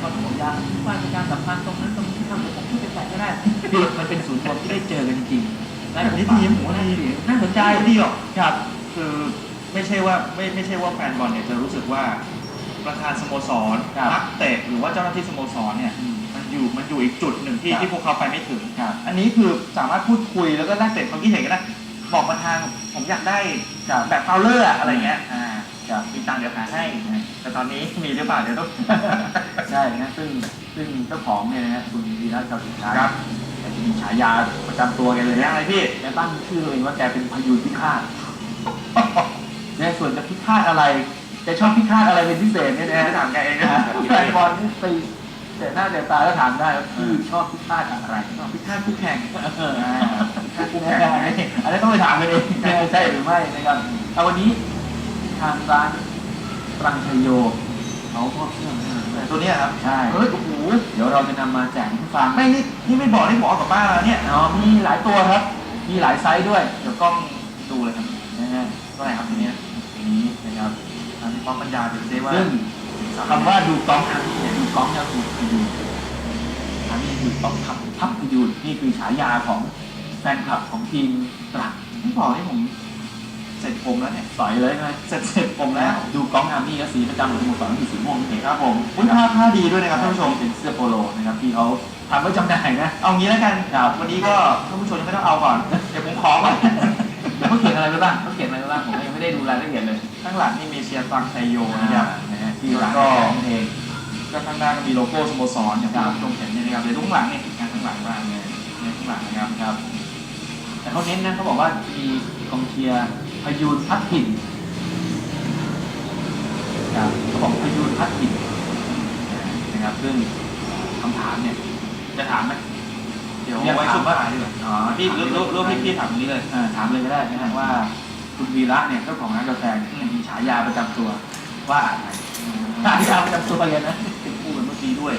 แล้วก็ผมอยากว่าเป็นการสัมพันธ์ตรงนั้นตรงนี้ที่ทำให้ผมพูดเป็นแต่ก็ได้คือมันเป็นศูนย์รวมที่ได้เจอกันจริงๆและแบบนี้ผมดีว่าผมว่าดีน่าสนใจดีหรอกครับคือไม่ใช่ว่าไม่ไม่ใช่ว่าแฟนบอลเนี่ยจะรู้สึกว่าประธานสโมสรครับนักเตะหรือว่าเจ้าหน้าที่สโมสรเนี่ยอืมมันอยู่มันอยู่อีกจุดหนึ่งที่ครับที่พวกเขาไปไม่ถึงครับอันนี้คือสามารถพูดคุยแล้วก็แลกเปลี่ยนความคิดเห็นกันได้บอกประธานผมอยากได้ครับแบบเฟลเลอร์อะอะไรเงี้ยอ่าครับมีตังค์เดี๋ยวหาให้นะแต่ตอนนี้มีหรือเปล่าเดี๋ยวต้องใช่นะซึ่งซึ่งเจ้าของเนี่ยนะฮะคุณวีระชาวสินค้าครับแกจะมีฉายาประจำตัวแกเลยยันะงไงพี่ แกตั้งชื่อตัวเองว่าแกเป็นพยูนพิฆาตเนี่ยส่วนจะพิฆาตอะไรแกชอบพิฆาตอะไรเป็นพิเศษเนี่ยนะไม่ถามแกเองนะแฟนบอลนี่ไปแต่หน้าแต่ตาก็ถามได้ว่าพี่ชอบพิฆาตอะไรพิฆาตคู่แข่งเออคู่แข่งอันนี้ต้องไปถามกันเองใช่หรือไม่นะครับเอาวันนี้ทางร้านตรังชัยโย เขามอบเครื่องให้ด้วยตัวเนี้ยครับใช่เฮ้ยโอ้โหเดี๋ยวเราจะนำมาแจกให้ฟังไม่นี่นี่ไม่บอกนี่บอกกับป้าแล้วเนี่ยอ๋อมีหลายตัวครับ มีหลายไซส์ด้วย เดี๋ยวกล้องดูเลยครับนะฮะตัวไหนครับตัวเนี้ยอันนี้นะครับอันนี้ป้องบรรยายดูซิว่าซึ่งคำว่าดูกล้องอาร์มี่เนี่ยดูกล้องจะถูกพยูนอาร์มี่คือต้องทับทับพยูนนี่คือฉายาของแฟนคลับของทีมตรังไม่บอกนี่ผมเส ร็จผมแล้วเนี่ยสอยเลยใช่ไหมเสร็จเสร็จผมแล้ว ดูกล้องอาร์มี่ก็สีประจำของสโมสรคือสีม่วงนี่เองครับผมอุ้ยผ้าผ้าดีด้วยนะครับท่านผู้ชมเป็นเสื้อโปโลนะครับที่เขาทำไว้จำหน่ายนะเอางี้แล้วกันครับวันนี้ก็ท่านผู้ชมยังไม่ต้องเอาก่อนเดี๋ยวผมขอก่อนเดี๋ยวเขาเขียนอะไรไว้บ้างเขาเขียนอะไรไว้บ้างผมยังไม่ได้ดูรายละเอียดเลยข้างหลังนี่มีเชียร์ฟังไทยโยนะครับนะฮะที่ร้านแล้วก็เองก็ข้างหน้าก็มีโลโก้สโมสรอย่างที่ท่านผู้ชมเห็นนี่นะครับเดี๋ยวดูข้างหลังนี่งานข้างหลังบ้างเนี่ยเนี่ยข้างหลังนะครับครับ แต่เขาเน้นนะเขาบอกว่ามีกองเชียร์ พยูนพัดถิ่นครับเขาบอกพยูนพัดถิ่นนะครับซึ่งคำถามเนี่ย จะถามไหมเดี๋ยวอยากไว้ถามชุดว่าท้ายดีกว่าอ๋อพี่รูปรูปรูปพี่พี่ถามตรงนี้เลยเอ่อถามเลยก็ได้นะฮะว่าคุณวีระเนี่ยเจ้าของร้านกาแฟเนี่ยมีฉายาประจำตัวว่าอะไรฉายาประจำตัวเลยนะติดคู่กันเมื่อกี้ด้วย